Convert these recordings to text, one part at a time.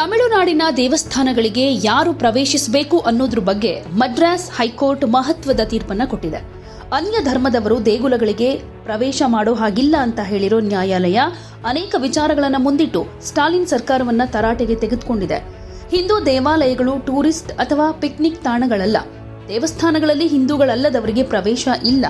ತಮಿಳುನಾಡಿನ ದೇವಸ್ಥಾನಗಳಿಗೆ ಯಾರು ಪ್ರವೇಶಿಸಬೇಕು ಅನ್ನೋದ್ರ ಬಗ್ಗೆ ಮದ್ರಾಸ್ ಹೈಕೋರ್ಟ್ ಮಹತ್ವದ ತೀರ್ಪನ್ನ ಕೊಟ್ಟಿದೆ. ಅನ್ಯ ಧರ್ಮದವರು ದೇಗುಲಗಳಿಗೆ ಪ್ರವೇಶ ಮಾಡೋ ಹಾಗಿಲ್ಲ ಅಂತ ಹೇಳಿರೋ ನ್ಯಾಯಾಲಯ ಅನೇಕ ವಿಚಾರಗಳನ್ನ ಮುಂದಿಟ್ಟು ಸ್ಟಾಲಿನ್ ಸರ್ಕಾರವನ್ನ ತರಾಟೆಗೆ ತೆಗೆದುಕೊಂಡಿದೆ. ಹಿಂದೂ ದೇವಾಲಯಗಳು ಟೂರಿಸ್ಟ್ ಅಥವಾ ಪಿಕ್ನಿಕ್ ತಾಣಗಳಲ್ಲ. ದೇವಸ್ಥಾನಗಳಲ್ಲಿ ಹಿಂದೂಗಳಲ್ಲದವರಿಗೆ ಪ್ರವೇಶ ಇಲ್ಲ.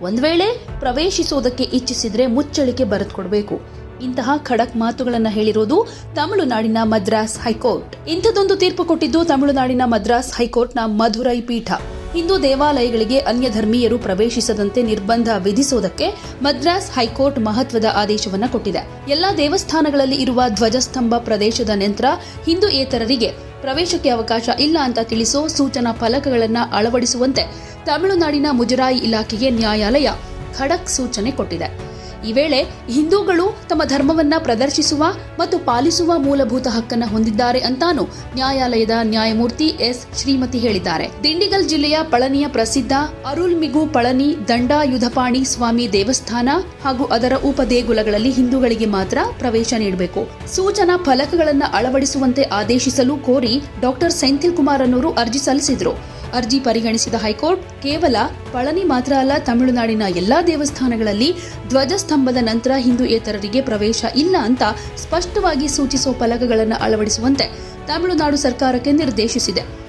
ಒಂದ್ ವೇಳೆ ಪ್ರವೇಶಿಸೋದಕ್ಕೆ ಇಚ್ಛಿಸಿದ್ರೆ ಮುಚ್ಚಳಿಕೆ ಬರೆದು ಕೊಡಬೇಕು ಇಂತಹ ಖಡಕ್ ಮಾತುಗಳನ್ನು ಹೇಳಿರುವುದು ತಮಿಳುನಾಡಿನ ಮದ್ರಾಸ್ ಹೈಕೋರ್ಟ್. ಇಂಥದೊಂದು ತೀರ್ಪು ಕೊಟ್ಟಿದ್ದು ತಮಿಳುನಾಡಿನ ಮದ್ರಾಸ್ ಹೈಕೋರ್ಟ್ನ ಮಧುರೈ ಪೀಠ. ಹಿಂದೂ ದೇವಾಲಯಗಳಿಗೆ ಅನ್ಯ ಧರ್ಮೀಯರು ಪ್ರವೇಶಿಸದಂತೆ ನಿರ್ಬಂಧ ವಿಧಿಸುವುದಕ್ಕೆ ಮದ್ರಾಸ್ ಹೈಕೋರ್ಟ್ ಮಹತ್ವದ ಆದೇಶವನ್ನು ಕೊಟ್ಟಿದೆ. ಎಲ್ಲಾ ದೇವಸ್ಥಾನಗಳಲ್ಲಿ ಇರುವ ಧ್ವಜಸ್ತಂಭ ಪ್ರದೇಶದ ನಂತರ ಹಿಂದೂಯೇತರರಿಗೆ ಪ್ರವೇಶಕ್ಕೆ ಅವಕಾಶ ಇಲ್ಲ ಅಂತ ತಿಳಿಸೋ ಸೂಚನಾ ಫಲಕಗಳನ್ನು ಅಳವಡಿಸುವಂತೆ ತಮಿಳುನಾಡಿನ ಮುಜರಾಯಿ ಇಲಾಖೆಗೆ ನ್ಯಾಯಾಲಯ ಖಡಕ್ ಸೂಚನೆ ಕೊಟ್ಟಿದೆ. ಈ ವೇಳೆ ಹಿಂದೂಗಳು ತಮ್ಮ ಧರ್ಮವನ್ನ ಪ್ರದರ್ಶಿಸುವ ಮತ್ತು ಪಾಲಿಸುವ ಮೂಲಭೂತ ಹಕ್ಕನ್ನ ಹೊಂದಿದ್ದಾರೆ ಅಂತಾನು ನ್ಯಾಯಾಲಯದ ನ್ಯಾಯಮೂರ್ತಿ ಎಸ್. ಶ್ರೀಮತಿ ಹೇಳಿದ್ದಾರೆ. ದಿಂಡಿಗಲ್ ಜಿಲ್ಲೆಯ ಪಳನಿಯ ಪ್ರಸಿದ್ಧ ಅರುಲ್ಮಿಗು ಪಳನಿ ದಂಡಾಯುಧಪಾಣಿ ಸ್ವಾಮಿ ದೇವಸ್ಥಾನ ಹಾಗೂ ಅದರ ಉಪದೇಗುಲಗಳಲ್ಲಿ ಹಿಂದೂಗಳಿಗೆ ಮಾತ್ರ ಪ್ರವೇಶ ನೀಡಬೇಕು. ಸೂಚನಾ ಫಲಕಗಳನ್ನು ಅಳವಡಿಸುವಂತೆ ಆದೇಶಿಸಲು ಕೋರಿ ಡಾಕ್ಟರ್ ಸೆಂಥಿಲ್ ಕುಮಾರ್ ಅನ್ನೋರು ಅರ್ಜಿ ಸಲ್ಲಿಸಿದ್ರು. ಅರ್ಜಿ ಪರಿಗಣಿಸಿದ ಹೈಕೋರ್ಟ್ ಕೇವಲ ಪಳನಿ ಮಾತ್ರ ಅಲ್ಲ, ತಮಿಳುನಾಡಿನ ಎಲ್ಲಾ ದೇವಸ್ಥಾನಗಳಲ್ಲಿ ಧ್ವಜಸ್ತಂಭದ ನಂತರ ಹಿಂದೂಯೇತರರಿಗೆ ಪ್ರವೇಶ ಇಲ್ಲ ಅಂತ ಸ್ಪಷ್ಟವಾಗಿ ಸೂಚಿಸುವ ಫಲಕಗಳನ್ನು ಅಳವಡಿಸುವಂತೆ ತಮಿಳುನಾಡು ಸರ್ಕಾರಕ್ಕೆ ನಿರ್ದೇಶಿಸಿದೆ.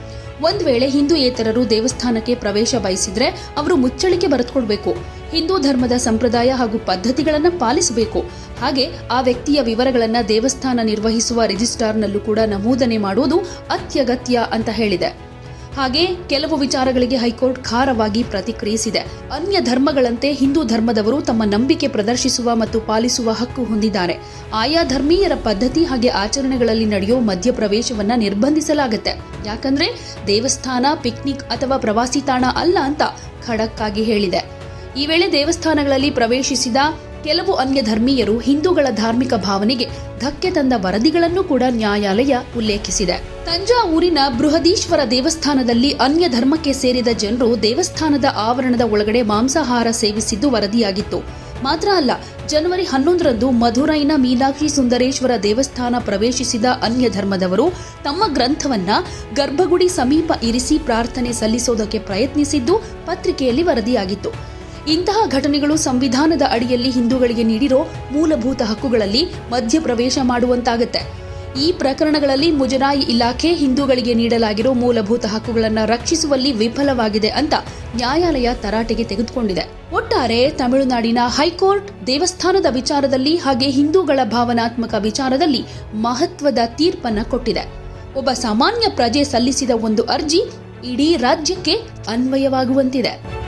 ಒಂದ್ ವೇಳೆ ಹಿಂದೂಯೇತರರು ದೇವಸ್ಥಾನಕ್ಕೆ ಪ್ರವೇಶ ಬಯಸಿದ್ರೆ ಅವರು ಮುಚ್ಚಳಿಕೆ ಬರೆದುಕೊಡ್ಬೇಕು. ಹಿಂದೂ ಧರ್ಮದ ಸಂಪ್ರದಾಯ ಹಾಗೂ ಪದ್ಧತಿಗಳನ್ನು ಪಾಲಿಸಬೇಕು. ಹಾಗೆ ಆ ವ್ಯಕ್ತಿಯ ವಿವರಗಳನ್ನು ದೇವಸ್ಥಾನ ನಿರ್ವಹಿಸುವ ರಿಜಿಸ್ಟ್ರಾರ್ನಲ್ಲೂ ಕೂಡ ನಮೂದನೆ ಮಾಡುವುದು ಅತ್ಯಗತ್ಯ ಅಂತ ಹೇಳಿದೆ. ಹಾಗೆ ಕೆಲವು ವಿಚಾರಗಳಿಗೆ ಹೈಕೋರ್ಟ್ ಖಾರವಾಗಿ ಪ್ರತಿಕ್ರಿಯಿಸಿದೆ. ಅನ್ಯ ಧರ್ಮಗಳಂತೆ ಹಿಂದೂ ಧರ್ಮದವರು ತಮ್ಮ ನಂಬಿಕೆ ಪ್ರದರ್ಶಿಸುವ ಮತ್ತು ಪಾಲಿಸುವ ಹಕ್ಕು ಹೊಂದಿದ್ದಾರೆ. ಆಯಾ ಧರ್ಮೀಯರ ಪದ್ಧತಿ ಹಾಗೆ ಆಚರಣೆಗಳಲ್ಲಿ ನಡೆಯೋ ಮಧ್ಯಪ್ರವೇಶವನ್ನ ನಿರ್ಬಂಧಿಸಲಾಗುತ್ತೆ. ಯಾಕಂದ್ರೆ ದೇವಸ್ಥಾನ, ಪಿಕ್ನಿಕ್ ಅಥವಾ ಪ್ರವಾಸಿ ತಾಣ ಅಲ್ಲ ಅಂತ ಖಡಕ್ಕಾಗಿ ಹೇಳಿದೆ. ಈ ವೇಳೆ ದೇವಸ್ಥಾನಗಳಲ್ಲಿ ಪ್ರವೇಶಿಸಿದ ಕೆಲವು ಅನ್ಯ ಧರ್ಮೀಯರು ಹಿಂದೂಗಳ ಧಾರ್ಮಿಕ ಭಾವನೆಗೆ ಧಕ್ಕೆ ತಂದ ವರದಿಗಳನ್ನು ಕೂಡ ನ್ಯಾಯಾಲಯ ಉಲ್ಲೇಖಿಸಿದೆ. ತಂಜಾವೂರಿನ ಬೃಹದೀಶ್ವರ ದೇವಸ್ಥಾನದಲ್ಲಿ ಅನ್ಯ ಧರ್ಮಕ್ಕೆ ಸೇರಿದ ಜನರು ದೇವಸ್ಥಾನದ ಆವರಣದ ಒಳಗಡೆ ಮಾಂಸಾಹಾರ ಸೇವಿಸಿದ್ದು ವರದಿಯಾಗಿತ್ತು. ಮಾತ್ರ ಅಲ್ಲ, ಜನವರಿ ಹನ್ನೊಂದರಂದು ಮಧುರೈನ ಮೀನಾಕ್ಷಿ ಸುಂದರೇಶ್ವರ ದೇವಸ್ಥಾನ ಪ್ರವೇಶಿಸಿದ ಅನ್ಯ ಧರ್ಮದವರು ತಮ್ಮ ಗ್ರಂಥವನ್ನ ಗರ್ಭಗುಡಿ ಸಮೀಪ ಇರಿಸಿ ಪ್ರಾರ್ಥನೆ ಸಲ್ಲಿಸೋದಕ್ಕೆ ಪ್ರಯತ್ನಿಸಿದ್ದು ಪತ್ರಿಕೆಯಲ್ಲಿ ವರದಿಯಾಗಿತ್ತು. ಇಂತಹ ಘಟನೆಗಳು ಸಂವಿಧಾನದ ಅಡಿಯಲ್ಲಿ ಹಿಂದೂಗಳಿಗೆ ನೀಡಿರೋ ಮೂಲಭೂತ ಹಕ್ಕುಗಳಲ್ಲಿ ಮಧ್ಯಪ್ರವೇಶ ಮಾಡುವಂತಾಗುತ್ತೆ. ಈ ಪ್ರಕರಣಗಳಲ್ಲಿ ಮುಜರಾಯಿ ಇಲಾಖೆ ಹಿಂದೂಗಳಿಗೆ ನೀಡಲಾಗಿರೋ ಮೂಲಭೂತ ಹಕ್ಕುಗಳನ್ನು ರಕ್ಷಿಸುವಲ್ಲಿ ವಿಫಲವಾಗಿದೆ ಅಂತ ನ್ಯಾಯಾಲಯ ತರಾಟೆಗೆ ತೆಗೆದುಕೊಂಡಿದೆ. ಒಟ್ಟಾರೆ ತಮಿಳುನಾಡಿನ ಹೈಕೋರ್ಟ್ ದೇವಸ್ಥಾನದ ವಿಚಾರದಲ್ಲಿ ಹಾಗೆ ಹಿಂದೂಗಳ ಭಾವನಾತ್ಮಕ ವಿಚಾರದಲ್ಲಿ ಮಹತ್ವದ ತೀರ್ಪನ್ನ ಕೊಟ್ಟಿದೆ. ಒಬ್ಬ ಸಾಮಾನ್ಯ ಪ್ರಜೆ ಸಲ್ಲಿಸಿದ ಒಂದು ಅರ್ಜಿ ಇಡೀ ರಾಜ್ಯಕ್ಕೆ ಅನ್ವಯವಾಗುವಂತಿದೆ.